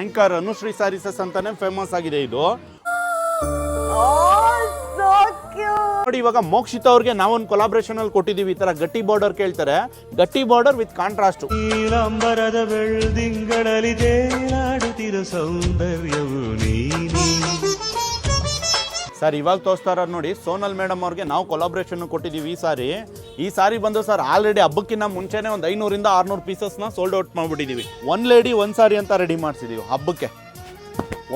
Anchor Anushree ಸಾರಿಸಸ್ ಅಂತಾನೆ famous ಆಗಿದೆ ಇದು. ನೋಡಿ ಇವಾಗ ಮೋಕ್ಷಿತ ಅವ್ರಿಗೆ ನಾವೊಂದು ಕೊಲಾಬ್ರೇಷನ್ ಅಲ್ಲಿ ಕೊಟ್ಟಿದೀವಿ ಈ ತರ ಗಟ್ಟಿ ಬಾರ್ಡರ್ ಕೇಳ್ತಾರೆ. ಗಟ್ಟಿ ಬಾರ್ಡರ್ ವಿತ್ ಕಾಂಟ್ರಾಸ್ಟ್ ನೀಲಾಂಬರದ ಬೆಳ್ದಿಂಗಳಲ್ಲಿ ತೇಲಾಡುತ್ತಿರೋ ಸೌಂದರ್ಯವು ನೀನಿ ಸರ್, ಇವಾಗ ತೋರಿಸ್ತಾರ ನೋಡಿ, ಸೋನಲ್ ಮೇಡಮ್ ಅವ್ರಿಗೆ ನಾವು ಕೊಲಾಬ್ರೇಷನ್ ಕೊಟ್ಟಿದ್ದೀವಿ ಈ ಸಾರಿ. ಈ ಸಾರಿ ಬಂದು ಸರ್ ಆಲ್ರೆಡಿ ಹಬ್ಬಕ್ಕಿಂತ ಮುಂಚೆನೇ ಒಂದು ಐನೂರಿಂದ ಆರುನೂರು ಪೀಸಸ್ನ ಸೋಲ್ಡ್ ಔಟ್ ಮಾಡಿಬಿಟ್ಟಿದ್ದೀವಿ ಒನ್ ಲೇಡಿ ಒಂದು ಸಾರಿ ಅಂತ ರೆಡಿ ಮಾಡಿಸಿದ್ದೀವಿ ಹಬ್ಬಕ್ಕೆ.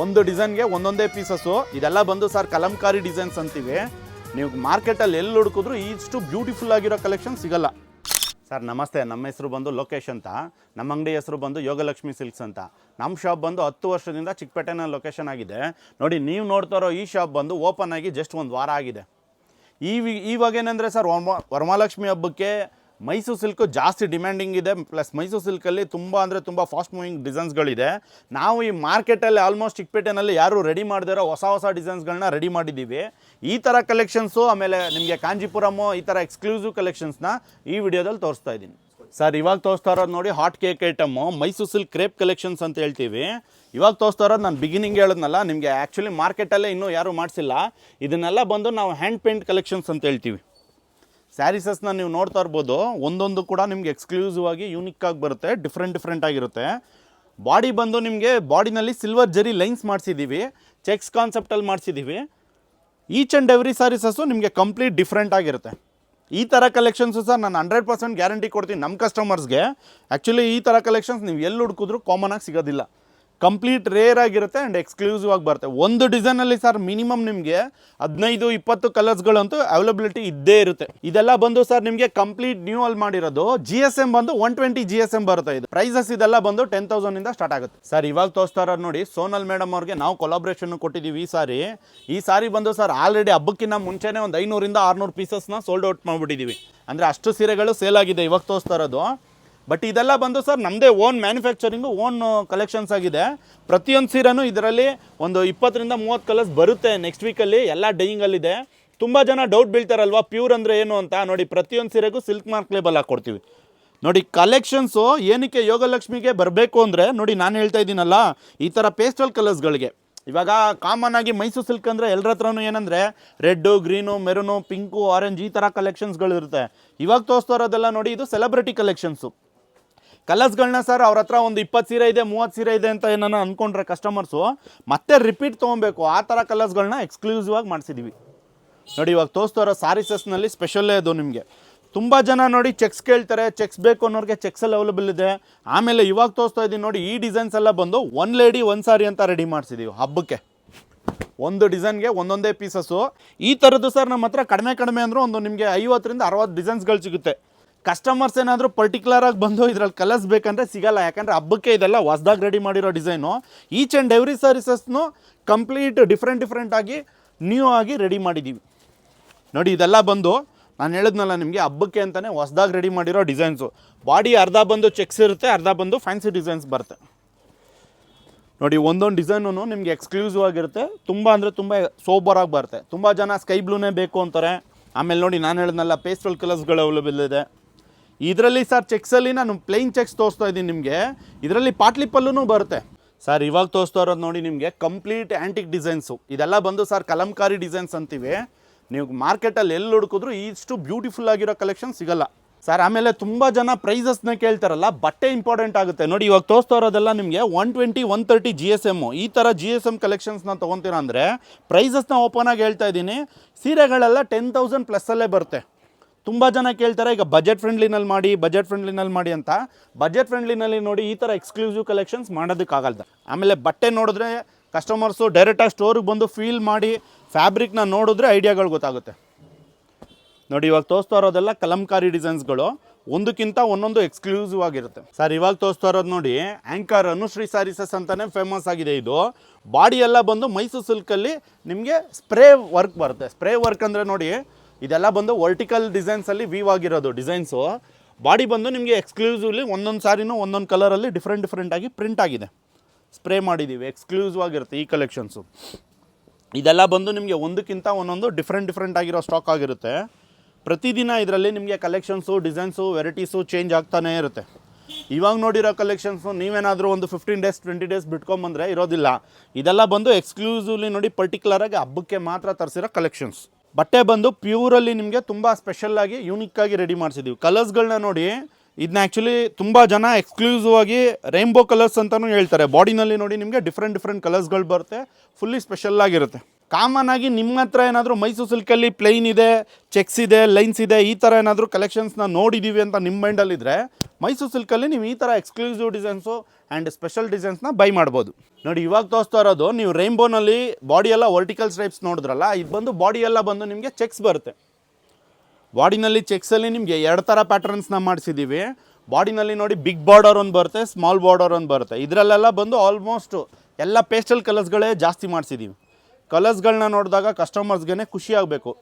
ಒಂದು ಡಿಸೈನ್ಗೆ ಒಂದೊಂದೇ ಪೀಸಸ್ಸು ಇದೆಲ್ಲ ಬಂದು ಸರ್, ಕಲಂಕಾರಿ ಡಿಸೈನ್ಸ್ ಅಂತೀವಿ. ನೀವು ಮಾರ್ಕೆಟಲ್ಲಿ ಎಲ್ಲಿ ಹುಡುಕಿದ್ರು ಇಷ್ಟು ಬ್ಯೂಟಿಫುಲ್ ಆಗಿರೋ ಕಲೆಕ್ಷನ್ ಸಿಗಲ್ಲ. ಸರ್, ನಮಸ್ತೆ. ನಮ್ಮ ಹೆಸರು ಬಂದು ಲೋಕೇಶ್ ಅಂತ. ನಮ್ಮ ಅಂಗಡಿ ಹೆಸರು ಬಂದು ಯೋಗಲಕ್ಷ್ಮಿ ಸಿಲ್ಕ್ಸ್ ಅಂತ. ನಮ್ಮ ಶಾಪ್ ಬಂದು ಹತ್ತು ವರ್ಷದಿಂದ ಚಿಕ್ಕಪೇಟೆನ ಲೊಕೇಶನ್ ಆಗಿದೆ. ನೋಡಿ, ನೀವು ನೋಡ್ತಾ ಈ ಶಾಪ್ ಬಂದು ಓಪನ್ ಆಗಿ ಜಸ್ಟ್ ಒಂದು ವಾರ ಆಗಿದೆ. ಈ ವಿ- ಇವಾಗ ಏನಂದರೆ ಸರ್, ವರ್ಮ ವರಮಹಾಲಕ್ಷ್ಮಿ ಹಬ್ಬಕ್ಕೆ ಮೈಸೂರು ಸಿಲ್ಕು ಜಾಸ್ತಿ ಡಿಮ್ಯಾಂಡಿಂಗ್ ಇದೆ ಪ್ಲಸ್ ಮೈಸೂರು ಸಿಲ್ಕಲ್ಲಿ ತುಂಬ ಅಂದರೆ ತುಂಬ ಫಾಸ್ಟ್ ಮೂವಿಂಗ್ ಡಿಸೈನ್ಸ್ಗಳಿದೆ ನಾವು ಈ ಮಾರ್ಕೆಟಲ್ಲಿ ಆಲ್ಮೋಸ್ಟ್ ಚಿಕ್ಕಪೇಟೆನಲ್ಲಿ ಯಾರು ರೆಡಿ ಮಾಡಿದಾರೋ ಹೊಸ ಹೊಸ ಡಿಸೈನ್ಸ್ಗಳನ್ನ ರೆಡಿ ಮಾಡಿದ್ದೀವಿ ಈ ಥರ ಕಲೆಕ್ಷನ್ಸು ಆಮೇಲೆ ನಿಮಗೆ ಕಾಂಜಿಪುರಮು ಈ ಥರ ಎಕ್ಸ್ಕ್ಲೂಸಿವ್ ಕಲೆಕ್ಷನ್ಸ್ನ ಈ ವಿಡಿಯೋದಲ್ಲಿ ತೋರಿಸ್ತಾ ಇದ್ದೀನಿ. ಸರ್, ಇವಾಗ ತೋರಿಸ್ತಾ ಇರೋದು ನೋಡಿ hot cake item Mysuru silk crepe collections ಅಂತ ಹೇಳ್ತೀವಿ. ಇವಾಗ ತೋರಿಸ್ತಾ ಇರೋದು ನಾನು ಬಿಗಿನಿಂಗ್ ಹೇಳಿದ್ನಲ್ಲ, ನಿಮಗೆ ಆ್ಯಕ್ಚುಲಿ ಮಾರ್ಕೆಟಲ್ಲೇ ಇನ್ನೂ ಯಾರೂ ಮಾಡಿಸಿಲ್ಲ. ಇದನ್ನೆಲ್ಲ ಬಂದು ನಾವು ಹ್ಯಾಂಡ್ ಪೇಂಟ್ ಕಲೆಕ್ಷನ್ಸ್ ಅಂತ ಹೇಳ್ತೀವಿ. ಸ್ಯಾರೀಸಸ್ನ ನೀವು ನೋಡ್ತಾ ಇರ್ಬೋದು, ಒಂದೊಂದು ಕೂಡ ನಿಮ್ಗೆ ಎಕ್ಸ್ಕ್ಲೂಸಿವ್ ಆಗಿ ಯೂನಿಕ್ ಆಗಿ ಬರುತ್ತೆ ಡಿಫ್ರೆಂಟ್ ಡಿಫ್ರೆಂಟ್ ಆಗಿರುತ್ತೆ. ಬಾಡಿ ಬಂದು ನಿಮಗೆ ಬಾಡಿನಲ್ಲಿ ಸಿಲ್ವರ್ ಜರಿ ಲೈನ್ಸ್ ಮಾಡಿಸಿದ್ದೀವಿ ಚೆಕ್ಸ್ ಕಾನ್ಸೆಪ್ಟಲ್ಲಿ ಮಾಡಿಸಿದ್ದೀವಿ ಈಚ್ ಆ್ಯಂಡ್ ಎವ್ರಿ ಸ್ಯಾರೀಸಸ್ಸು ನಿಮಗೆ ಕಂಪ್ಲೀಟ್ ಡಿಫ್ರೆಂಟ್ ಆಗಿರುತ್ತೆ. ಈ ಥರ ಕಲೆಕ್ಷನ್ಸು ಸರ್ ನಾನು ಹಂಡ್ರೆಡ್ ಪರ್ಸೆಂಟ್ ಗ್ಯಾರಂಟಿ ಕೊಡ್ತೀನಿ ನಮ್ಮ ಕಸ್ಟಮರ್ಸ್ಗೆ ಆ್ಯಕ್ಚುಲಿ ಈ ಥರ ಕಲೆಕ್ಷನ್ಸ್ ನೀವು ಎಲ್ಲಿ ಹುಡುಕಿದ್ರು ಕಾಮನ್ ಆಗಿ ಸಿಗೋದಿಲ್ಲ. ಕಂಪ್ಲೀಟ್ ರೇರ್ ಆಗಿರುತ್ತೆ ಆ್ಯಂಡ್ ಎಕ್ಸ್ಕ್ಲೂಸಿವ್ ಆಗಿ ಬರುತ್ತೆ. ಒಂದು ಡಿಸೈನಲ್ಲಿ ಸರ್ ಮಿನಿಮಮ್ ನಿಮಗೆ ಹದಿನೈದು, ಇಪ್ಪತ್ತು ಕಲರ್ಸ್ಗಳಂತೂ ಅವೈಲಬಿಲಿಟಿ ಇದ್ದೇ ಇರುತ್ತೆ. ಇದೆಲ್ಲ ಬಂದು ಸರ್ ನಿಮಗೆ ಕಂಪ್ಲೀಟ್ ನ್ಯೂ ಅಲ್ಲಿ ಮಾಡಿರೋದು ಜಿ ಎಸ್ ಎಂ ಬಂದು one twenty G S M ಬರುತ್ತೆ ಇದು. ಪ್ರೈಸಸ್ ಇದೆಲ್ಲ ಬಂದು ಟೆನ್ ತೌಸಂಡಿಂದ ಸ್ಟಾರ್ಟ್ ಆಗುತ್ತೆ. ಸರ್ ಇವಾಗ ತೋರಿಸ್ತಾ ನೋಡಿ ಸೋನಲ್ ಮೇಡಮ್ ಅವ್ರಿಗೆ ನಾವು ಕೊಲಾಬ್ರೇಷನ್ ಕೊಟ್ಟಿದ್ದೀವಿ ಈ ಸಾರಿ. ಈ ಸಾರಿ ಬಂದು ಸರ್ ಆಲ್ರೆಡಿ ಹಬ್ಬಕ್ಕಿಂತ ಮುಂಚೆನೇ ಒಂದು ಐನೂರಿಂದ ಆರ್ನೂರು ಪೀಸಸ್ನ ಸೋಲ್ಡ್ ಔಟ್ ಮಾಡಿಬಿಟ್ಟಿದ್ದೀವಿ. ಅಂದರೆ ಅಷ್ಟು ಸೀರೆಗಳು ಸೇಲ್ ಆಗಿದೆ ಇವಾಗ ತೋರಿಸ್ತಾ ಇರೋದು ಬಟ್ ಇದೆಲ್ಲ ಬಂದು ಸರ್ ನಮ್ಮದೇ ಓನ್ ಮ್ಯಾನುಫ್ಯಾಕ್ಚರಿಂಗು ಓನ್ ಕಲೆಕ್ಷನ್ಸ್ ಆಗಿದೆ. ಪ್ರತಿಯೊಂದು ಸೀರೆನೂ ಇದರಲ್ಲಿ ಒಂದು ಇಪ್ಪತ್ತರಿಂದ ಮೂವತ್ತು ಕಲರ್ಸ್ ಬರುತ್ತೆ ನೆಕ್ಸ್ಟ್ ವೀಕಲ್ಲಿ ಎಲ್ಲ ಡೈಯಿಂಗಲ್ಲಿದೆ ತುಂಬ ಜನ ಡೌಟ್ ಬೀಳ್ತಾರಲ್ವಾ ಪ್ಯೂರ್ ಅಂದರೆ ಏನು ಅಂತ? ನೋಡಿ, ಪ್ರತಿಯೊಂದು ಸೀರೆಗೂ ಸಿಲ್ಕ್ ಮಾರ್ಕ್ ಲೇಬಲ್ ಹಾಕ್ಕೊಡ್ತೀವಿ ನೋಡಿ ಕಲೆಕ್ಷನ್ಸು ಏನಕ್ಕೆ ಯೋಗಲಕ್ಷ್ಮಿಗೆ ಬರಬೇಕು ಅಂದರೆ, ನೋಡಿ, ನಾನು ಹೇಳ್ತಾ ಇದ್ದೀನಲ್ಲ, ಈ ಥರ ಪೇಸ್ಟಲ್ ಕಲರ್ಸ್ಗಳಿಗೆ ಇವಾಗ ಕಾಮನ್ ಆಗಿ ಮೈಸೂರು ಸಿಲ್ಕ್ ಅಂದರೆ ಎಲ್ಲರ ಹತ್ರನೂ ಏನಂದರೆ red green maroon pink orange ಈ ಥರ ಕಲೆಕ್ಷನ್ಸ್ಗಳು ಇರುತ್ತೆ ಇವಾಗ ತೋರಿಸ್ತಾ ಇರೋದೆಲ್ಲ ನೋಡಿ, ಇದು ಸೆಲೆಬ್ರಿಟಿ ಕಲೆಕ್ಷನ್ಸು ಕಲರ್ಸ್ಗಳನ್ನ ಸರ್ ಅವ್ರ ಹತ್ರ ಒಂದು ಇಪ್ಪತ್ತು ಸೀರೆ ಇದೆ, ಮೂವತ್ತು ಸೀರೆ ಇದೆ ಅಂತ ಏನನ್ನ ಅಂದ್ಕೊಂಡ್ರೆ ಕಸ್ಟಮರ್ಸು ಮತ್ತೆ ರಿಪೀಟ್ ತೊಗೊಬೇಕು. ಆ ಥರ ಕಲರ್ಸ್ಗಳನ್ನ ಎಕ್ಸ್ಕ್ಲೂಸಿವ್ ಆಗಿ ಮಾಡಿಸಿದ್ದೀವಿ ನೋಡಿ, ಇವಾಗ ತೋರಿಸ್ತಾ ಇರೋ ಸಾರೀಸಸ್ನಲ್ಲಿ ಸ್ಪೆಷಲ್ಲೇ ಅದು ನಿಮಗೆ. ತುಂಬ ಜನ ನೋಡಿ ಚೆಕ್ಸ್ ಕೇಳ್ತಾರೆ ಚೆಕ್ಸ್ ಬೇಕು ಅನ್ನೋರಿಗೆ ಚೆಕ್ಸಲ್ಲಿ ಅವೈಲಬಲ್ ಇದೆ. ಆಮೇಲೆ ಇವಾಗ ತೋರಿಸ್ತಾ ಇದ್ದೀನಿ ನೋಡಿ, ಈ ಡಿಸೈನ್ಸ್ ಎಲ್ಲ ಬಂದು ಒನ್ ಲೇಡಿ ಒಂದು ಸಾರಿ ಅಂತ ರೆಡಿ ಮಾಡಿಸಿದ್ದೀವಿ ಹಬ್ಬಕ್ಕೆ. ಒಂದು ಡಿಸೈನ್ಗೆ ಒಂದೊಂದೇ ಪೀಸಸ್ಸು ಈ ಥರದ್ದು ಸರ್ ನಮ್ಮ ಹತ್ರ ಕಡಿಮೆ ಕಡಿಮೆ ಅಂದರೂ ಒಂದು ನಿಮಗೆ ಐವತ್ತರಿಂದ ಅರವತ್ತು ಡಿಸೈನ್ಸ್ಗಳು ಸಿಗುತ್ತೆ. ಕಸ್ಟಮರ್ಸ್ ಏನಾದರೂ ಪರ್ಟಿಕ್ಯುಲರ್ ಆಗಿ ಬಂದು ಇದ್ರಲ್ಲಿ ಕಲರ್ಸ್ ಬೇಕಂದ್ರೆ ಸಿಗಲ್ಲ. ಯಾಕಂದರೆ ಹಬ್ಬಕ್ಕೆ ಇದೆಲ್ಲ ಹೊಸ್ದಾಗಿ ರೆಡಿ ಮಾಡಿರೋ ಡಿಸೈನು ಈಚ್ ಆ್ಯಂಡ್ ಎವ್ರಿ ಸರ್ವಿಸಸ್ನು ಕಂಪ್ಲೀಟ್ ಡಿಫ್ರೆಂಟ್ ಆಗಿ ನ್ಯೂ ಆಗಿ ರೆಡಿ ಮಾಡಿದ್ದೀವಿ ನೋಡಿ, ಇದೆಲ್ಲ ಬಂದು ನಾನು ಹೇಳಿದ್ನಲ್ಲ ನಿಮಗೆ, ಹಬ್ಬಕ್ಕೆ ಅಂತಲೇ ಹೊಸ್ದಾಗಿ ರೆಡಿ ಮಾಡಿರೋ ಡಿಸೈನ್ಸು ಬಾಡಿ ಅರ್ಧ ಬಂದು ಚೆಕ್ಸ್ ಇರುತ್ತೆ, ಅರ್ಧ ಬಂದು ಫ್ಯಾನ್ಸಿ ಡಿಸೈನ್ಸ್ ಬರುತ್ತೆ. ನೋಡಿ, ಒಂದೊಂದು ಡಿಸೈನು ನಿಮಗೆ ಎಕ್ಸ್ಕ್ಲೂಸಿವ್ ಆಗಿರುತ್ತೆ. ತುಂಬ ಅಂದರೆ ತುಂಬ ಸೋಬರಾಗಿ ಬರುತ್ತೆ. ತುಂಬ ಜನ ಸ್ಕೈ ಬ್ಲೂನೇ ಬೇಕು ಅಂತಾರೆ. ಆಮೇಲೆ ನೋಡಿ, ನಾನು ಹೇಳಿದ್ನಲ್ಲ ಪೇಸ್ಟಲ್ ಕಲರ್ಸ್ಗಳು ಅವೈಲೇಬಲ್ ಇದೆ. ಇದರಲ್ಲಿ ಸರ್ ಚೆಕ್ಸಲ್ಲಿ ನಾನು ಪ್ಲೇನ್ ಚೆಕ್ಸ್ ತೋರಿಸ್ತಾ ಇದ್ದೀನಿ ನಿಮಗೆ. ಇದರಲ್ಲಿ ಪಾಟ್ಲಿ ಪಲ್ಲೂ ಬರುತ್ತೆ. ಸರ್, ಇವಾಗ ತೋರಿಸ್ತಾ ಇರೋದು ನೋಡಿ ನಿಮಗೆ ಕಂಪ್ಲೀಟ್ ಆ್ಯಂಟಿಕ್ ಡಿಸೈನ್ಸು ಇದೆಲ್ಲ ಬಂದು ಸರ್ ಕಲಂಕಾರಿ ಡಿಸೈನ್ಸ್ ಅಂತೀವಿ. ನೀವು ಮಾರ್ಕೆಟಲ್ಲಿ ಎಲ್ಲಿ ಹುಡುಕಿದ್ರು ಇಷ್ಟು ಬ್ಯೂಟಿಫುಲ್ ಆಗಿರೋ ಕಲೆಕ್ಷನ್ ಸಿಗಲ್ಲ. ಸರ್, ಆಮೇಲೆ ತುಂಬ ಜನ ಪ್ರೈಸಸ್ನ ಕೇಳ್ತಾರಲ್ಲ, ಬಟ್ಟೆ ಇಂಪಾರ್ಟೆಂಟ್ ಆಗುತ್ತೆ. ನೋಡಿ, ಇವಾಗ ತೋರಿಸ್ತಾ ಇರೋದೆಲ್ಲ ನಿಮಗೆ one twenty one thirty G S M ಈ ಥರ ಜಿ ಎಸ್ ಎಂ ಕಲೆಕ್ಷನ್ಸ್ನ ತೊಗೊತೀರ ಅಂದರೆ ಪ್ರೈಸಸ್ನ ಓಪನ್ ಆಗಿ ಹೇಳ್ತಾ ಇದ್ದೀನಿ. ಸೀರೆಗಳೆಲ್ಲ ಟೆನ್ ತೌಸಂಡ್ ಪ್ಲಸ್ಸಲ್ಲೇ ಬರುತ್ತೆ. ತುಂಬ ಜನ ಕೇಳ್ತಾರೆ, ಈಗ ಬಜೆಟ್ ಫ್ರೆಂಡ್ಲಿನಲ್ಲಿ ಮಾಡಿ ಬಜೆಟ್ ಫ್ರೆಂಡ್ಲಿನಲ್ಲಿ ಮಾಡಿ ಅಂತ. ಬಜೆಟ್ ಫ್ರೆಂಡ್ಲಿನಲ್ಲಿ ನೋಡಿ ಈ ಥರ ಎಕ್ಸ್ಕ್ಲೂಸಿವ್ ಕಲೆಕ್ಷನ್ಸ್ ಮಾಡೋದಕ್ಕಾಗಲ್ಲ ಆಮೇಲೆ ಬಟ್ಟೆ ನೋಡಿದ್ರೆ ಕಸ್ಟಮರ್ಸು ಡೈರೆಕ್ಟಾಗಿ ಸ್ಟೋರಿಗೆ ಬಂದು ಫೀಲ್ ಮಾಡಿ ಫ್ಯಾಬ್ರಿಕ್ನ ನೋಡಿದ್ರೆ ಐಡಿಯಾಗಳು ಗೊತ್ತಾಗುತ್ತೆ. ನೋಡಿ, ಇವಾಗ ತೋರಿಸ್ತಾ ಇರೋದೆಲ್ಲ ಕಲಂಕಾರಿ ಡಿಸೈನ್ಸ್ಗಳು ಒಂದಕ್ಕಿಂತ ಒಂದೊಂದು ಎಕ್ಸ್ಕ್ಲೂಸಿವ್ ಆಗಿರುತ್ತೆ. ಸರ್, ಇವಾಗ ತೋರಿಸ್ತಾ ಇರೋದು ನೋಡಿ ಆ್ಯಂಕರ್ ಅನುಶ್ರೀ ಸ್ಯಾರೀಸಸ್ ಅಂತಲೇ ಫೇಮಸ್ ಆಗಿದೆ ಇದು. ಬಾಡಿ ಎಲ್ಲ ಬಂದು ಮೈಸೂರು ಸಿಲ್ಕಲ್ಲಿ ನಿಮಗೆ ಸ್ಪ್ರೇ ವರ್ಕ್ ಬರುತ್ತೆ. ಸ್ಪ್ರೇ ವರ್ಕ್ ಅಂದರೆ ನೋಡಿ ಇದೆಲ್ಲ ಬಂದು ವರ್ಟಿಕಲ್ ಡಿಸೈನ್ಸಲ್ಲಿ ವೀವ್ ಆಗಿರೋದು ಡಿಸೈನ್ಸು ಬಾಡಿ ಬಂದು ನಿಮಗೆ ಎಕ್ಸ್ಕ್ಲೂಸಿವ್ಲಿ ಒಂದೊಂದು ಸಾರಿನೂ ಒಂದೊಂದು ಕಲರಲ್ಲಿ ಡಿಫ್ರೆಂಟ್ ಡಿಫ್ರೆಂಟಾಗಿ ಪ್ರಿಂಟ್ ಆಗಿದೆ. ಸ್ಪ್ರೇ ಮಾಡಿದ್ದೀವಿ ಎಕ್ಸ್ಕ್ಲೂಸಿವ್ ಆಗಿರುತ್ತೆ ಈ ಕಲೆಕ್ಷನ್ಸು ಇದೆಲ್ಲ ಬಂದು ನಿಮಗೆ ಒಂದಕ್ಕಿಂತ ಒಂದೊಂದು ಡಿಫ್ರೆಂಟ್ ಡಿಫ್ರೆಂಟ್ ಆಗಿರೋ ಸ್ಟಾಕ್ ಆಗಿರುತ್ತೆ. ಪ್ರತಿದಿನ ಇದರಲ್ಲಿ ನಿಮಗೆ ಕಲೆಕ್ಷನ್ಸು ಡಿಸೈನ್ಸು ವೆರೈಟೀಸು ಚೇಂಜ್ ಆಗ್ತಾನೇ ಇರುತ್ತೆ. ಇವಾಗ ನೋಡಿರೋ ಕಲೆಕ್ಷನ್ಸು ನೀವೇನಾದರೂ ಒಂದು ಫಿಫ್ಟೀನ್ ಡೇಸ್ ಟ್ವೆಂಟಿ ಡೇಸ್ ಬಿಟ್ಕೊಂಬಂದ್ರೆ ಇರೋದಿಲ್ಲ. ಇದೆಲ್ಲ ಬಂದು ಎಕ್ಸ್ಕ್ಲೂಸಿವ್ಲಿ ನೋಡಿ ಪರ್ಟಿಕ್ಯುಲರಾಗಿ ಹಬ್ಬಕ್ಕೆ ಮಾತ್ರ ತರಿಸಿರೋ ಕಲೆಕ್ಷನ್ಸ್ ಬಟ್ಟೆ ಬಂದು ಪ್ಯೂರಲ್ಲಿ ನಿಮಗೆ ತುಂಬ ಸ್ಪೆಷಲ್ಲಾಗಿ ಯೂನಿಕ್ಕಾಗಿ ರೆಡಿ ಮಾಡಿಸಿದ್ದೀವಿ ಕಲರ್ಸ್ಗಳನ್ನ ನೋಡಿ ಇದನ್ನ ಆ್ಯಕ್ಚುಲಿ ತುಂಬ ಜನ ಎಕ್ಸ್ಕ್ಲೂಸಿವ್ ಆಗಿ ರೈನ್ಬೋ ಕಲರ್ಸ್ ಅಂತಲೂ ಹೇಳ್ತಾರೆ. ಬಾಡಿನಲ್ಲಿ ನೋಡಿ ನಿಮಗೆ ಡಿಫ್ರೆಂಟ್ ಡಿಫ್ರೆಂಟ್ ಕಲರ್ಸ್ಗಳು ಬರುತ್ತೆ ಫುಲ್ಲಿ ಸ್ಪೆಷಲ್ ಆಗಿರುತ್ತೆ. ಕಾಮನ್ ಆಗಿ ನಿಮ್ಮ ಹತ್ರ ಏನಾದರೂ ಮೈಸೂರು ಸಿಲ್ಕಲ್ಲಿ ಪ್ಲೈನ್ ಇದೆ ಚೆಕ್ಸ್ ಇದೆ ಲೈನ್ಸ್ ಇದೆ, ಈ ಥರ ಏನಾದರೂ ಕಲೆಕ್ಷನ್ಸ್ನ ನೋಡಿದ್ದೀವಿ ಅಂತ ನಿಮ್ಮ ಮೈಂಡಲ್ಲಿದ್ದರೆ ಮೈಸೂರು ಸಿಲ್ಕಲ್ಲಿ ನೀವು ಈ ಥರ ಎಕ್ಸ್ಕ್ಲೂಸಿವ್ ಡಿಸೈನ್ಸು ಆ್ಯಂಡ್ ಸ್ಪೆಷಲ್ ಡಿಸೈನ್ಸ್ನ ಬೈ ಮಾಡ್ಬೋದು. ನೋಡಿ, ಇವಾಗ ತೋರಿಸ್ತಾ ಇರೋದು, ನೀವು ರೈನ್ಬೋನಲ್ಲಿ ಬಾಡಿ ಎಲ್ಲ ವರ್ಟಿಕಲ್ ಸ್ಟ್ರೈಪ್ಸ್ ನೋಡಿದ್ರಲ್ಲ, ಇದು ಬಂದು ಬಾಡಿ ಎಲ್ಲ ಬಂದು ನಿಮಗೆ ಚೆಕ್ಸ್ ಬರುತ್ತೆ. ಬಾಡಿನಲ್ಲಿ ಚೆಕ್ಸಲ್ಲಿ ನಿಮಗೆ ಎರಡು ಥರ ಪ್ಯಾಟರ್ನ್ಸ್ನ ಮಾಡಿಸಿದ್ದೀವಿ ಬಾಡಿನಲ್ಲಿ ನೋಡಿ ಬಿಗ್ ಬಾರ್ಡರ್ ಒಂದು ಬರುತ್ತೆ ಸ್ಮಾಲ್ ಬಾರ್ಡರ್ ಒಂದು ಬರುತ್ತೆ. ಇದರಲ್ಲೆಲ್ಲ ಬಂದು ಆಲ್ಮೋಸ್ಟು ಎಲ್ಲ ಪೇಸ್ಟಲ್ ಕಲರ್ಸ್ಗಳೇ ಜಾಸ್ತಿ ಮಾಡಿಸಿದ್ದೀವಿ ಕಲರ್ಸ್ಗಳನ್ನ ನೋಡಿದಾಗ ಕಸ್ಟಮರ್ಸ್ಗೆ ಖುಷಿ ಆಗಬೇಕು.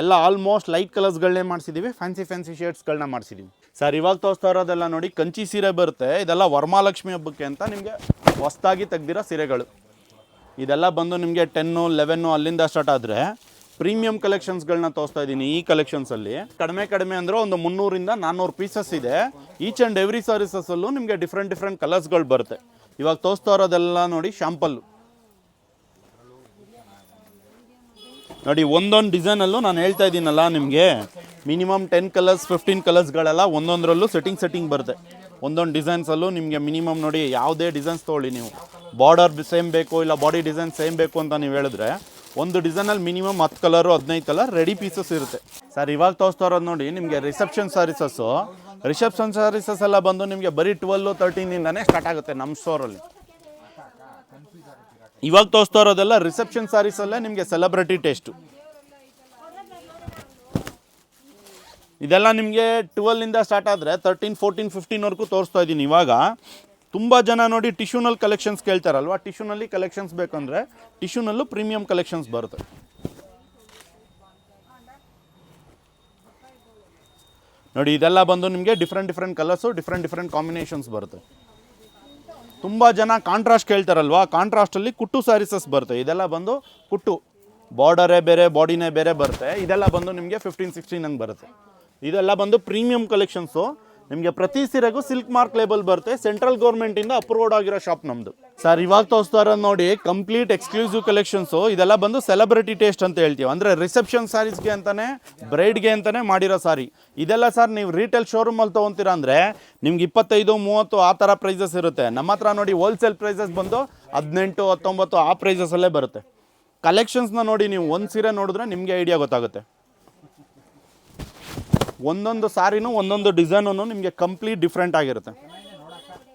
ಎಲ್ಲ ಆಲ್ಮೋಸ್ಟ್ ಲೈಟ್ ಕಲರ್ಸ್ಗಳನ್ನೇ ಮಾಡಿಸಿದ್ದೀವಿ ಫ್ಯಾನ್ಸಿ ಫ್ಯಾನ್ಸಿ ಶೇಡ್ಸ್ಗಳನ್ನ ಮಾಡಿಸಿದ್ದೀವಿ ಸರ್, ಇವಾಗ ತೋರಿಸ್ತಾ ಇರೋದೆಲ್ಲ ನೋಡಿ, ಕಂಚಿ ಸೀರೆ ಬರುತ್ತೆ. ಇದೆಲ್ಲ ವರ್ಮಾಲಕ್ಷ್ಮಿ ಹಬ್ಬಕ್ಕೆ ಅಂತ ನಿಮಗೆ ಹೊಸ್ದಾಗಿ ತೆಗ್ದಿರೋ ಸೀರೆಗಳು. ಇದೆಲ್ಲ ಬಂದು ನಿಮಗೆ ಟೆನ್ನು, ಲೆವೆನ್ನು ಅಲ್ಲಿಂದ ಸ್ಟಾರ್ಟ್ ಆದರೆ ಪ್ರೀಮಿಯಂ ಕಲೆಕ್ಷನ್ಸ್ಗಳನ್ನ ತೋರಿಸ್ತಾ ಇದ್ದೀನಿ ಈ ಕಲೆಕ್ಷನ್ಸಲ್ಲಿ. ಕಡಿಮೆ ಕಡಿಮೆ ಅಂದರೆ ಒಂದು ಮುನ್ನೂರಿಂದ ನಾನ್ನೂರು ಪೀಸಸ್ ಇದೆ. ಈಚ್ ಆ್ಯಂಡ್ ಎವ್ರಿ ಸರ್ವಿಸಸ್ಸಲ್ಲೂ ನಿಮಗೆ ಡಿಫ್ರೆಂಟ್ ಡಿಫ್ರೆಂಟ್ ಕಲರ್ಸ್ಗಳು ಬರುತ್ತೆ. ಇವಾಗ ತೋರಿಸ್ತಾ ಇರೋದೆಲ್ಲ ನೋಡಿ, ಶಾಂಪಲ್ಲು. ನೋಡಿ, ಒಂದೊಂದು ಡಿಸೈನಲ್ಲೂ ನಾನು ಹೇಳ್ತಾ ಇದ್ದೀನಲ್ಲ ನಿಮಗೆ. ಮಿನಿಮಮ್ ಟೆನ್ ಕಲರ್ಸ್, ಫಿಫ್ಟೀನ್ ಕಲರ್ಸ್ಗಳೆಲ್ಲ ಒಂದೊಂದರಲ್ಲೂ ಸೆಟ್ಟಿಂಗ್ ಸೆಟ್ಟಿಂಗ್ ಬರುತ್ತೆ. ಒಂದೊಂದು ಡಿಸೈನ್ಸಲ್ಲೂ ನಿಮಗೆ ಮಿನಿಮಮ್ ನೋಡಿ, ಯಾವುದೇ ಡಿಸೈನ್ಸ್ ತೊಗೊಳ್ಳಿ ನೀವು. ಬಾರ್ಡರ್ ಸೇಮ್ ಬೇಕು, ಇಲ್ಲ ಬಾಡಿ ಡಿಸೈನ್ ಸೇಮ್ ಬೇಕು ಅಂತ ನೀವು ಹೇಳಿದ್ರೆ, ಒಂದು ಡಿಸೈನಲ್ಲಿ ಮಿನಿಮಮ್ ಹತ್ತು ಕಲರು ಹದಿನೈದು ಕಲರ್ ರೆಡಿ ಪೀಸಸ್ ಇರುತ್ತೆ. ಸರ್, ಇವಾಗ ತೋರಿಸ್ತಾ ಇರೋದು ನೋಡಿ, ನಿಮಗೆ ರಿಸೆಪ್ಷನ್ ಸಾರೀಸಸ್ಸು ರಿಸೆಪ್ಷನ್ ಸಾರೀಸಸ್ ಎಲ್ಲ ಬಂದು ನಿಮಗೆ ಬರೀ ಟ್ವೆಲ್ಲು ತರ್ಟೀನಿಂದನೇ ಸ್ಟಾರ್ಟ್ ಆಗುತ್ತೆ ನಮ್ಮ ಸ್ಟೋರಲ್ಲಿ ಇವಾಗ ತೋರಿಸ್ತಾ ಇರೋದೆಲ್ಲ ರಿಸೆಪ್ಷನ್ ಸಾರೀಸಲ್ಲೇ ನಿಮಗೆ ಸೆಲೆಬ್ರಿಟಿ ಟೇಸ್ಟು ಇದೆಲ್ಲ ನಿಮಗೆ ಟ್ವೆಲ್ನಿಂದ ಸ್ಟಾರ್ಟ್ ಆದರೆ ತರ್ಟೀನ್ ಫೋರ್ಟೀನ್ ಫಿಫ್ಟೀನ್ವರೆಗೂ ತೋರಿಸ್ತಾ ಇದ್ದೀನಿ ಇವಾಗ. ತುಂಬ ಜನ ನೋಡಿ ಟಿಶ್ಯೂನಲ್ಲಿ ಕಲೆಕ್ಷನ್ಸ್ ಕೇಳ್ತಾರಲ್ವ? ಟಿಶ್ಯೂನಲ್ಲಿ ಕಲೆಕ್ಷನ್ಸ್ ಬೇಕಂದರೆ ಟಿಶ್ಯೂನಲ್ಲೂ ಪ್ರೀಮಿಯಂ ಕಲೆಕ್ಷನ್ಸ್ ಬರುತ್ತೆ. ನೋಡಿ, ಇದೆಲ್ಲ ಬಂದು ನಿಮಗೆ different different colours different different combinations ಬರುತ್ತೆ. ತುಂಬ ಜನ ಕಾಂಟ್ರಾಸ್ಟ್ ಕೇಳ್ತಾರಲ್ವಾ? ಕಾಂಟ್ರಾಸ್ಟಲ್ಲಿ ಕುಟ್ಟು ಸ್ಯಾರೀಸಸ್ ಬರುತ್ತೆ. ಇದೆಲ್ಲ ಬಂದು ಕುಟ್ಟು. ಬಾರ್ಡರೇ ಬೇರೆ ಬಾಡಿನೇ ಬೇರೆ ಬರುತ್ತೆ. ಇದೆಲ್ಲ ಬಂದು ನಿಮಗೆ ಫಿಫ್ಟೀನ್ ಸಿಕ್ಸ್ಟೀನ್ ಹಂಗೆ ಬರುತ್ತೆ. ಇದೆಲ್ಲ ಬಂದು ಪ್ರೀಮಿಯಂ ಕಲೆಕ್ಷನ್ಸು ನಿಮಗೆ ಪ್ರತಿ ಸೀರೆಗೂ ಸಿಲ್ಕ್ ಮಾರ್ಕ್ ಲೇಬಲ್ ಬರುತ್ತೆ. ಸೆಂಟ್ರಲ್ ಗೌರ್ಮೆಂಟಿಂದ ಅಪ್ರೂವ್ಡ್ ಆಗಿರೋ ಶಾಪ್ ನಮ್ಮದು ಸರ್ ಇವಾಗ ತೋರಿಸ್ತಾ ಇರೋದು ನೋಡಿ ಕಂಪ್ಲೀಟ್ ಎಕ್ಸ್ಕ್ಲೂಸಿವ್ ಕಲೆಕ್ಷನ್ಸು ಇದೆಲ್ಲ ಬಂದು ಸೆಲೆಬ್ರಿಟಿ ಟೇಸ್ಟ್ ಅಂತ ಹೇಳ್ತೀವಿ. ಅಂದರೆ ರಿಸೆಪ್ಷನ್ ಸ್ಯಾರೀಸ್ಗೆ ಅಂತಲೇ ಬ್ರೈಡ್ಗೆ ಅಂತಲೇ ಮಾಡಿರೋ ಸಾರಿ ಇದೆಲ್ಲ ಸರ್ ನೀವು ರೀಟೇಲ್ ಶೋರೂಮಲ್ಲಿ ತೊಗೊತೀರಾ ಅಂದರೆ ನಿಮ್ಗೆ ಇಪ್ಪತ್ತೈದು, ಮೂವತ್ತು ಆ ಥರ ಪ್ರೈಸಸ್ ಇರುತ್ತೆ. ನಮ್ಮ ಹತ್ರ ನೋಡಿ ಹೋಲ್ಸೇಲ್ ಪ್ರೈಸಸ್ ಬಂದು ಹದಿನೆಂಟು, ಹತ್ತೊಂಬತ್ತು ಆ ಪ್ರೈಸಸಲ್ಲೇ ಬರುತ್ತೆ. ಕಲೆಕ್ಷನ್ಸ್ನ ನೋಡಿ ನೀವು ಒಂದು ಸೀರೆ ನೋಡಿದ್ರೆ ನಿಮಗೆ ಐಡಿಯಾ ಗೊತ್ತಾಗುತ್ತೆ. ಒಂದೊಂದು ಸಾರಿನೂ, ಒಂದೊಂದು ಡಿಸೈನು ನಿಮಗೆ ಕಂಪ್ಲೀಟ್ ಡಿಫ್ರೆಂಟ್ ಆಗಿರುತ್ತೆ.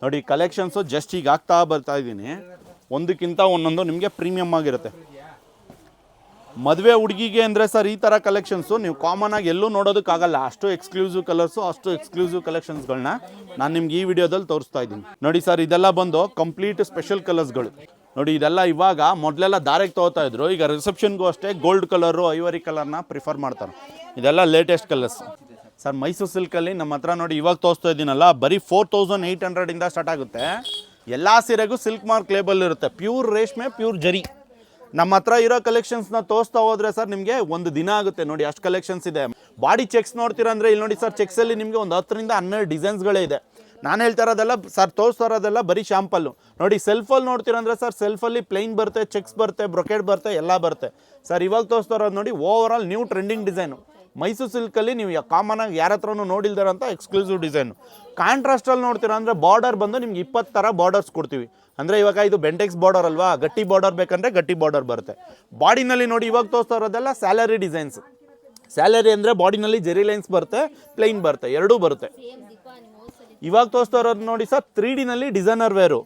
ನೋಡಿ, ಕಲೆಕ್ಷನ್ಸು ಜಸ್ಟ್ ಈಗ ಆಗ್ತಾ ಬರ್ತಾ ಇದ್ದೀನಿ. ಒಂದಕ್ಕಿಂತ ಒಂದೊಂದು ನಿಮಗೆ ಪ್ರೀಮಿಯಮ್ ಆಗಿರುತ್ತೆ. ಮದುವೆ ಹುಡುಗಿಗೆ ಅಂದರೆ ಸರ್, ಈ ಥರ ಕಲೆಕ್ಷನ್ಸು ನೀವು ಕಾಮನ್ ಆಗಿ ಎಲ್ಲೂ ನೋಡೋದಕ್ಕಾಗಲ್ಲ ಅಷ್ಟು ಎಕ್ಸ್ಕ್ಲೂಸಿವ್ ಕಲರ್ಸು ಅಷ್ಟು ಎಕ್ಸ್ಕ್ಲೂಸಿವ್ ಕಲೆಕ್ಷನ್ಸ್ಗಳನ್ನ ನಾನು ನಿಮ್ಗೆ ಈ ವಿಡಿಯೋದಲ್ಲಿ ತೋರಿಸ್ತಾ ಇದ್ದೀನಿ. ನೋಡಿ ಸರ್, ಇದೆಲ್ಲ ಬಂದು ಕಂಪ್ಲೀಟ್ ಸ್ಪೆಷಲ್ ಕಲರ್ಸ್ಗಳು ನೋಡಿ, ಇದೆಲ್ಲ ಇವಾಗ ಮೊದಲೆಲ್ಲ ದಾರೆಗೆ ತೊಗೋತಾ ಇದ್ರು. ಈಗ ರಿಸೆಪ್ಷನ್ಗೂ ಅಷ್ಟೇ ಗೋಲ್ಡ್ ಕಲರು ಐವರಿ ಕಲರ್ನ ಪ್ರಿಫರ್ ಮಾಡ್ತಾರೆ. ಇದೆಲ್ಲ ಲೇಟೆಸ್ಟ್ ಕಲರ್ಸ್ ಸರ್, ಮೈಸೂರು ಸಿಲ್ಕಲ್ಲಿ ನಮ್ಮ ಹತ್ರ ನೋಡಿ ಇವಾಗ ತೋರಿಸ್ತಾ ಇದ್ದೀನಲ್ಲ, ಬರೀ ಫೋರ್ ತೌಸಂಡ್ ಏಯ್ಟ್ ಹಂಡ್ರೆಡಿಂದ ಸ್ಟಾರ್ಟ್ ಆಗುತ್ತೆ. ಎಲ್ಲ ಸೀರೆಗೂ ಸಿಲ್ಕ್ ಮಾರ್ಕ್ ಲೇಬಲ್ ಇರುತ್ತೆ. ಪ್ಯೂರ್ ರೇಷ್ಮೆ ಪ್ಯೂರ್ ಜರಿ. ನಮ್ಮ ಹತ್ರ ಇರೋ ಕಲೆಕ್ಷನ್ಸ್ನ ತೋರಿಸ್ತಾ ಹೋದ್ರೆ ಸರ್, ನಿಮಗೆ ಒಂದು ದಿನ ಆಗುತ್ತೆ. ನೋಡಿ, ಅಷ್ಟು ಕಲೆಕ್ಷನ್ಸ್ ಇದೆ. ಬಾಡಿ ಚೆಕ್ಸ್ ನೋಡ್ತೀರಾ ಅಂದರೆ ಇಲ್ಲಿ ನೋಡಿ ಸರ್ ಚೆಕ್ಸಲ್ಲಿ ನಿಮಗೆ ಒಂದು ಹತ್ತರಿಂದ ಹನ್ನೆರಡು ಡಿಸೈನ್ಸ್ಗಳೇ ಇದೆ. ನಾನು ಹೇಳ್ತಾ ಇರೋದೆಲ್ಲ, ಸರ್, ತೋರಿಸ್ತಾ ಇರೋದೆಲ್ಲ ಬರೀ ಶಾಂಪಲ್ಲು ನೋಡಿ ಸೆಲ್ಫಲ್ಲಿ ನೋಡ್ತೀರಾ ಅಂದರೆ ಸರ್ ಸೆಲ್ಫಲ್ಲಿ ಪ್ಲೈನ್ ಬರುತ್ತೆ ಚೆಕ್ಸ್ ಬರುತ್ತೆ ಬ್ರೊಕೆಟ್ ಬರುತ್ತೆ, ಎಲ್ಲ ಬರುತ್ತೆ. ಸರ್, ಇವಾಗ ತೋರಿಸ್ತಾ ಇರೋದು ನೋಡಿ over all new trending design Mysuru ಸಿಲ್ಕಲ್ಲಿ ನೀವು ಕಾಮನ್ ಆಗಿ ಯಾರ ಹತ್ರನೂ ನೋಡಿಲ್ದಾರಂತ ಎಕ್ಸ್ಕ್ಲೂಸಿವ್ ಡಿಸೈನು ಕಾಂಟ್ರಾಸ್ಟಲ್ಲಿ ನೋಡ್ತೀರಾ ಅಂದರೆ ಬಾರ್ಡರ್ ಬಂದು ನಿಮ್ಗೆ ಇಪ್ಪತ್ತು ಥರ ಬಾರ್ಡರ್ಸ್ ಕೊಡ್ತೀವಿ. ಅಂದರೆ ಇವಾಗ ಇದು ಬೆಂಟೆಕ್ಸ್ ಬಾರ್ಡರ್ ಅಲ್ವಾ? ಗಟ್ಟಿ ಬಾರ್ಡರ್ ಬೇಕಂದರೆ ಗಟ್ಟಿ ಬಾರ್ಡರ್ ಬರುತ್ತೆ. ಬಾಡಿನಲ್ಲಿ ನೋಡಿ ಇವಾಗ ತೋರಿಸ್ತಾ ಇರೋದೆಲ್ಲ ಸ್ಯಾಲರಿ ಡಿಸೈನ್ಸ್ ಸ್ಯಾಲರಿ ಅಂದರೆ ಬಾಡಿನಲ್ಲಿ ಜೆರಿ ಲೈನ್ಸ್ ಬರುತ್ತೆ ಪ್ಲೈನ್ ಬರುತ್ತೆ, ಎರಡೂ ಬರುತ್ತೆ. ಇವಾಗ ತೋರಿಸ್ತಾ ಇರೋದು ನೋಡಿ ಸರ್ ತ್ರೀ ಡಿನಲ್ಲಿ ಡಿಸೈನರ್ ವೇರು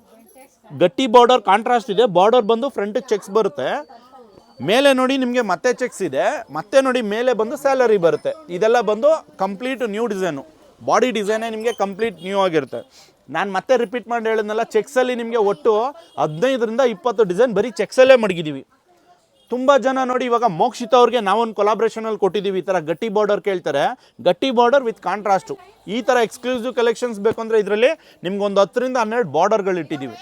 ಗಟ್ಟಿ ಬಾರ್ಡರ್ ಕಾಂಟ್ರಾಸ್ಟ್ ಇದೆ ಬಾರ್ಡರ್ ಬಂದು ಫ್ರಂಟ್ ಚೆಕ್ಸ್ ಬರುತ್ತೆ. ಮೇಲೆ ನೋಡಿ ನಿಮಗೆ ಮತ್ತೆ ಚೆಕ್ಸ್ ಇದೆ. ಮತ್ತೆ ನೋಡಿ ಮೇಲೆ ಬಂದು ಸ್ಯಾಲರಿ ಬರುತ್ತೆ. ಇದೆಲ್ಲ ಬಂದು ಕಂಪ್ಲೀಟ್ ನ್ಯೂ ಡಿಸೈನು ಬಾಡಿ ಡಿಸೈನೇ ನಿಮಗೆ ಕಂಪ್ಲೀಟ್ ನ್ಯೂ ಆಗಿರುತ್ತೆ. ನಾನು ಮತ್ತೆ ರಿಪೀಟ್ ಮಾಡಿ ಹೇಳಿದ್ನಲ್ಲ ಚೆಕ್ಸಲ್ಲಿ ನಿಮಗೆ ಒಟ್ಟು ಹದಿನೈದರಿಂದ ಇಪ್ಪತ್ತು ಡಿಸೈನ್ ಬರೀ ಚೆಕ್ಸಲ್ಲೇ ಮಡಗಿದ್ದೀವಿ ತುಂಬ ಜನ ನೋಡಿ ಇವಾಗ ಮೋಕ್ಷಿತ ಅವ್ರಿಗೆ ನಾವೊಂದು ಕೊಲಾಬ್ರೇಷನಲ್ಲಿ ಕೊಟ್ಟಿದ್ದೀವಿ ಈ ಥರ ಗಟ್ಟಿ ಬಾರ್ಡರ್ ಕೇಳ್ತಾರೆ. ಗಟ್ಟಿ ಬಾರ್ಡರ್ ವಿತ್ ಕಾಂಟ್ರಾಸ್ಟು ಈ ಥರ ಎಕ್ಸ್ಕ್ಲೂಸಿವ್ ಕಲೆಕ್ಷನ್ಸ್ ಬೇಕು ಅಂದರೆ ಇದರಲ್ಲಿ ನಿಮ್ಗೊಂದು ಹತ್ತರಿಂದ ಹನ್ನೆರಡು ಬಾರ್ಡರ್ಗಳು ಇಟ್ಟಿದ್ದೀವಿ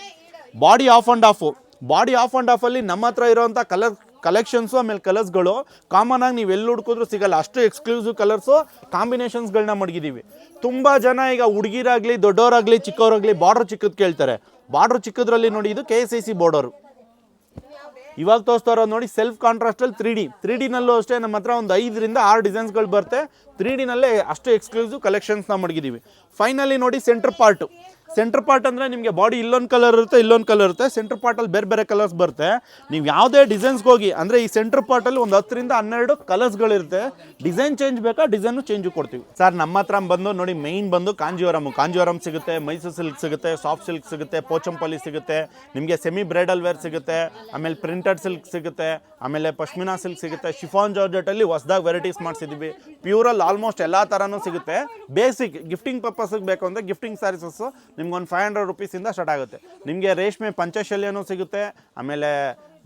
body half and half body half and ಆಫಲ್ಲಿ ನಮ್ಮ ಹತ್ರ ಇರೋವಂಥ ಕಲರ್ ಕಲೆಕ್ಷನ್ಸು ಆಮೇಲೆ ಕಲರ್ಸ್ಗಳು ಕಾಮನ್ ಆಗಿ ನೀವು ಎಲ್ಲಿ ಹುಡ್ಕಿದ್ರು ಸಿಗಲ್ಲ. ಅಷ್ಟು ಎಕ್ಸ್ಕ್ಲೂಸಿವ್ ಕಲರ್ಸು ಕಾಂಬಿನೇಷನ್ಸ್ಗಳನ್ನ ಮಡಗಿದ್ದೀವಿ ತುಂಬ ಜನ ಈಗ ಹುಡುಗಿರಾಗಲಿ ದೊಡ್ಡವರಾಗಲಿ ಚಿಕ್ಕವರಾಗಲಿ ಬಾರ್ಡ್ರ್ ಚಿಕ್ಕದು ಕೇಳ್ತಾರೆ. ಬಾರ್ಡ್ರ್ ಚಿಕ್ಕದ್ರಲ್ಲಿ ನೋಡಿ ಇದು K S I C border ಇವಾಗ ತೋರಿಸ್ತಾ ನೋಡಿ ಸೆಲ್ಫ್ ಕಾಂಟ್ರಾಸ್ಟಲ್ಲಿ ತ್ರೀ ಡಿ ತ್ರೀ ಡಿನಲ್ಲೂ ಅಷ್ಟೇ ನಮ್ಮ ಹತ್ರ ಒಂದು ಐದರಿಂದ ಆರು ಡಿಸೈನ್ಸ್ಗಳು ಬರುತ್ತೆ ತ್ರೀ ಡಿನಲ್ಲೇ ಅಷ್ಟು ಎಕ್ಸ್ಕ್ಲೂಸಿವ್ ಕಲೆಕ್ಷನ್ಸ್ನ ಮಡಗಿದ್ದೀವಿ ಫೈನಲಿ ನೋಡಿ ಸೆಂಟರ್ ಪಾರ್ಟು ಸೆಂಟರ್ ಪಾರ್ಟ್ ಅಂದರೆ ನಿಮಗೆ ಬಾಡಿ ಇಲ್ಲೊಂದು ಕಲರ್ ಇರುತ್ತೆ, ಇಲ್ಲೊಂದು ಕಲರ್ ಇರುತ್ತೆ. ಸೆಂಟರ್ ಪಾರ್ಟಲ್ಲಿ ಬೇರೆ ಬೇರೆ ಕಲರ್ಸ್ ಬರುತ್ತೆ. ನೀವು ಯಾವುದೇ ಡಿಸೈನ್ಸ್ಗೆ ಹೋಗಿ, ಅಂದರೆ ಈ ಸೆಂಟರ್ ಪಾರ್ಟಲ್ಲಿ ಒಂದು ಹತ್ತರಿಂದ ಹನ್ನೆರಡು ಕಲರ್ಸ್ಗಳಿರುತ್ತೆ ಡಿಸೈನ್ ಚೇಂಜ್ ಬೇಕಾ? ಡಿಸೈನು ಚೇಂಜು ಕೊಡ್ತೀವಿ. ಸರ್ ನಮ್ಮ ಹತ್ರ ಬಂದು ನೋಡಿ ಮೈನ್ ಬಂದು ಕಾಂಜೀವರಮ್ ಕಾಂಜಿವರಮ್ ಸಿಗುತ್ತೆ, ಮೈಸೂರು ಸಿಲ್ಕ್ ಸಿಗುತ್ತೆ ಸಾಫ್ಟ್ ಸಿಲ್ಕ್ ಸಿಗುತ್ತೆ, ಪೋಚಂಪಲ್ಲಿ ಸಿಗುತ್ತೆ, ನಿಮಗೆ ಸೆಮಿ ಬ್ರೈಡಲ್ ವೇರ್ ಸಿಗುತ್ತೆ, ಆಮೇಲೆ ಪ್ರಿಂಟೆಡ್ ಸಿಲ್ಕ್ ಸಿಗುತ್ತೆ, ಆಮೇಲೆ ಪಶ್ಮಿನಾ ಸಿಲ್ಕ್ ಸಿಗುತ್ತೆ, ಶಿಫಾನ್ ಜಾರ್ಜೆಟಲ್ಲಿ ಹೊಸದಾಗಿ ವೆರೈಟೀಸ್ ಮಾಡಿಸಿದ್ವಿ. ಪ್ಯೂರಲ್ಲಿ ಆಲ್ಮೋಸ್ಟ್ ಎಲ್ಲ ಥರನೂ ಸಿಗುತ್ತೆ. ಬೇಸಿಕ್ ಗಿಫ್ಟಿಂಗ್ ಪರ್ಪಸ್ಗೆ ಬೇಕು ಅಂದರೆ ಗಿಫ್ಟಿಂಗ್ ಸ್ಯಾರೀಸಸ್ಸು ನಿಮ್ಗೆ ಒಂದು ಫೈವ್ ಹಂಡ್ರೆಡ್ ರುಪೀಸಿಂದ ಸ್ಟಾರ್ಟ್ ಆಗುತ್ತೆ. ನಿಮಗೆ ರೇಷ್ಮೆ ಪಂಚಶಲ್ಯನೂ ಸಿಗುತ್ತೆ, ಆಮೇಲೆ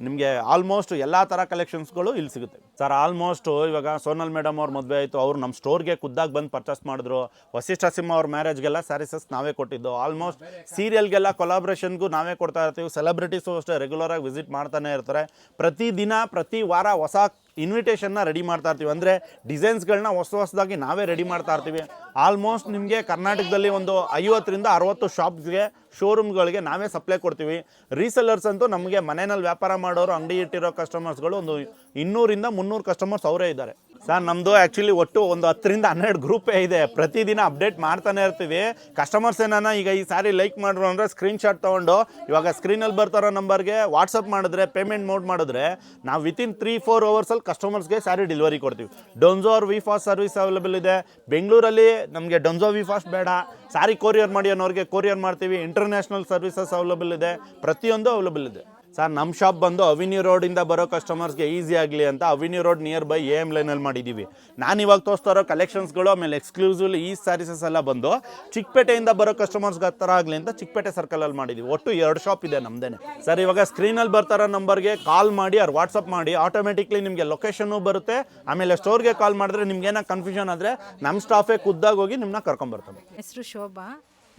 ನಿಮಗೆ ಆಲ್ಮೋಸ್ಟ್ ಎಲ್ಲ ಥರ ಕಲೆಕ್ಷನ್ಸ್ಗಳು ಇಲ್ಲಿ ಸಿಗುತ್ತೆ. ಸರ್ ಆಲ್ಮೋಸ್ಟ್ ಇವಾಗ ಸೋನಲ್ ಮೇಡಮ್ ಅವ್ರ ಮದುವೆ ಆಯಿತು, ಅವ್ರು ನಮ್ಮ ಸ್ಟೋರ್ಗೆ ಖುದ್ದಾಗಿ ಬಂದು ಪರ್ಚೇಸ್ ಮಾಡಿದ್ರು. ವಸಿಷ್ಠ ಸಿಂಹ ಅವ್ರ ಮ್ಯಾರೇಜ್ಗೆಲ್ಲ ಸ್ಯಾರೀಸಸ್ ನಾವೇ ಕೊಟ್ಟಿದ್ದು. ಆಲ್ಮೋಸ್ಟ್ ಸೀರಿಯಲ್ಗೆಲ್ಲ ಕೊಲಾಬ್ರೇಷನ್ಗೂ ನಾವೇ ಕೊಡ್ತಾ ಇರ್ತೀವಿ. ಸೆಲೆಬ್ರಿಟೀಸು ಅಷ್ಟೇ ರೆಗ್ಯುಲರಾಗಿ ವಿಸಿಟ್ ಮಾಡ್ತಾನೆ ಇರ್ತಾರೆ. ಪ್ರತಿದಿನ ಪ್ರತಿ ವಾರ ಹೊಸ ಇನ್ವಿಟೇಷನ್ನ ರೆಡಿ ಮಾಡ್ತಾ ಇರ್ತೀವಿ. ಅಂದರೆ ಡಿಸೈನ್ಸ್ಗಳನ್ನ ಹೊಸ ಹೊಸದಾಗಿ ನಾವೇ ರೆಡಿ ಮಾಡ್ತಾ ಇರ್ತೀವಿ. ಆಲ್ಮೋಸ್ಟ್ ನಿಮಗೆ ಕರ್ನಾಟಕದಲ್ಲಿ ಒಂದು ಐವತ್ತರಿಂದ ಅರವತ್ತು ಶಾಪ್ಸ್ಗೆ ಶೋರೂಮ್ಗಳಿಗೆ ನಾವೇ ಸಪ್ಲೈ ಕೊಡ್ತೀವಿ. ರೀಸೆಲ್ಲರ್ಸ್ ಅಂತೂ ನಮಗೆ ಮನೆಯಲ್ಲಿ ವ್ಯಾಪಾರ ಮಾಡೋರು, ಅಂಗಡಿ ಇಟ್ಟಿರೋ ಕಸ್ಟಮರ್ಸ್ಗಳು ಒಂದು ಇನ್ನೂರಿಂದ ಮುನ್ನೂರು ಕಸ್ಟಮರ್ಸ್ ಅವರೇ ಇದ್ದಾರೆ. ಸರ್ ನಮ್ಮದು ಆ್ಯಕ್ಚುಲಿ ಒಟ್ಟು ಒಂದು ಹತ್ತರಿಂದ ಹನ್ನೆರಡು ಗ್ರೂಪೇ ಇದೆ. ಪ್ರತಿದಿನ ಅಪ್ಡೇಟ್ ಮಾಡ್ತಾನೆ ಇರ್ತೀವಿ. ಕಸ್ಟಮರ್ಸ್ ಏನಾನ ಈಗ ಈ ಸಾರಿ ಲೈಕ್ ಮಾಡ್ರು ಅಂದರೆ ಸ್ಕ್ರೀನ್ಶಾಟ್ ತೊಗೊಂಡು ಇವಾಗ ಸ್ಕ್ರೀನಲ್ಲಿ ಬರ್ತಾರೋ ನಂಬರ್ಗೆ ವಾಟ್ಸಪ್ ಮಾಡಿದ್ರೆ ಪೇಮೆಂಟ್ ಮೋಡ್ ಮಾಡಿದ್ರೆ ನಾವು ವಿತಿನ್ ತ್ರೀ ಫೋರ್ ಅವರ್ಸಲ್ಲಿ ಕಸ್ಟಮರ್ಸ್ಗೆ ಸ್ಯಾರಿ ಡೆಲಿವರಿ ಕೊಡ್ತೀವಿ. ಡೊನ್ಝೋ ಅವ್ರ ವಿ ಫಾಸ್ಟ್ ಸರ್ವಿಸ್ ಅವೈಲೇಬಲ್ ಇದೆ. ಬೆಂಗಳೂರಲ್ಲಿ ನಮಗೆ ಡೊನ್ಝೋ ವಿ ಫಾಸ್ಟ್ ಬೇಡ. ಸಾರಿ ಕೊರಿಯರ್ ಮಾಡಿ ಅನ್ನೋರಿಗೆ ಕೊರಿಯರ್ ಮಾಡ್ತೀವಿ. ಇಂಟರ್ನ್ಯಾಷನಲ್ ಸರ್ವಿಸಸ್ ಅವೈಲೇಬಲ್ ಇದೆ. ಪ್ರತಿಯೊಂದು ಅವೈಲೇಬಲ್ ಇದೆ. ಸರ್ ನಮ್ಮ ಶಾಪ್ ಬಂದು ಅವಿನ್ಯೂ ರೋಡಿಂದ ಬರೋ ಕಸ್ಟಮರ್ಸ್ಗೆ ಈಸಿ ಆಗಲಿ ಅಂತ avenue road nearby A M ಲೈನಲ್ಲಿ ಮಾಡಿದ್ದೀವಿ ನಾನು ಇವಾಗ ತೋರಿಸ್ತಾ ಇರೋ ಕಲೆಕ್ಷನ್ಸ್ಗಳು ಆಮೇಲೆ ಎಕ್ಸ್ಕ್ಲೂಸಿವ್ಲಿ ಈ ಸ್ಯಾರೀಸಸ್ ಎಲ್ಲ ಬಂದು ಚಿಕ್ಕಪೇಟೆಯಿಂದ ಬರೋ ಕಸ್ಟಮರ್ಸ್ಗೆ ಹತ್ತಿರ ಆಗಲಿ ಅಂತ ಚಿಕ್ಕಪೇಟೆ ಸರ್ಕಲಲ್ಲಿ ಮಾಡಿದ್ದೀವಿ ಒಟ್ಟು ಎರಡು ಶಾಪ್ ಇದೆ ನಮ್ಮದೇನೆ ಸರ್, ಇವಾಗ ಸ್ಕ್ರೀನಲ್ಲಿ ಬರ್ತಾರೋ ನಂಬರ್ಗೆ ಕಾಲ್ ಮಾಡಿ ಅವ್ರು ವಾಟ್ಸಪ್ ಮಾಡಿ ಆಟೋಮೆಟಿಕ್ಲಿ ನಿಮಗೆ ಲೊಕೇಶನ್ನು ಬರುತ್ತೆ. ಆಮೇಲೆ ಸ್ಟೋರ್ಗೆ ಕಾಲ್ ಮಾಡಿದ್ರೆ ನಿಮ್ಗೆ ಏನೋ ಕನ್ಫ್ಯೂಷನ್ ಆದರೆ ನಮ್ಮ ಸ್ಟಾಫೇ ಖುದ್ದಾಗಿ ಹೋಗಿ ನಿಮ್ಮನ್ನ ಕರ್ಕೊಂಬರ್ತಾರೆ ಹೆಸರು ಶೋಭಾ.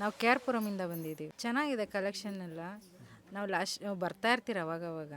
ನಾವು ಕೇರ್ಪುರಮಿಂದ ಬಂದಿದ್ದೀವಿ ಚೆನ್ನಾಗಿದೆ ಕಲೆಕ್ಷನ್ ಎಲ್ಲ. ನಾವು ಲಾಸ್ಟ್ ಬರ್ತಾ ಇರ್ತೀರ ಅವಾಗ ಅವಾಗ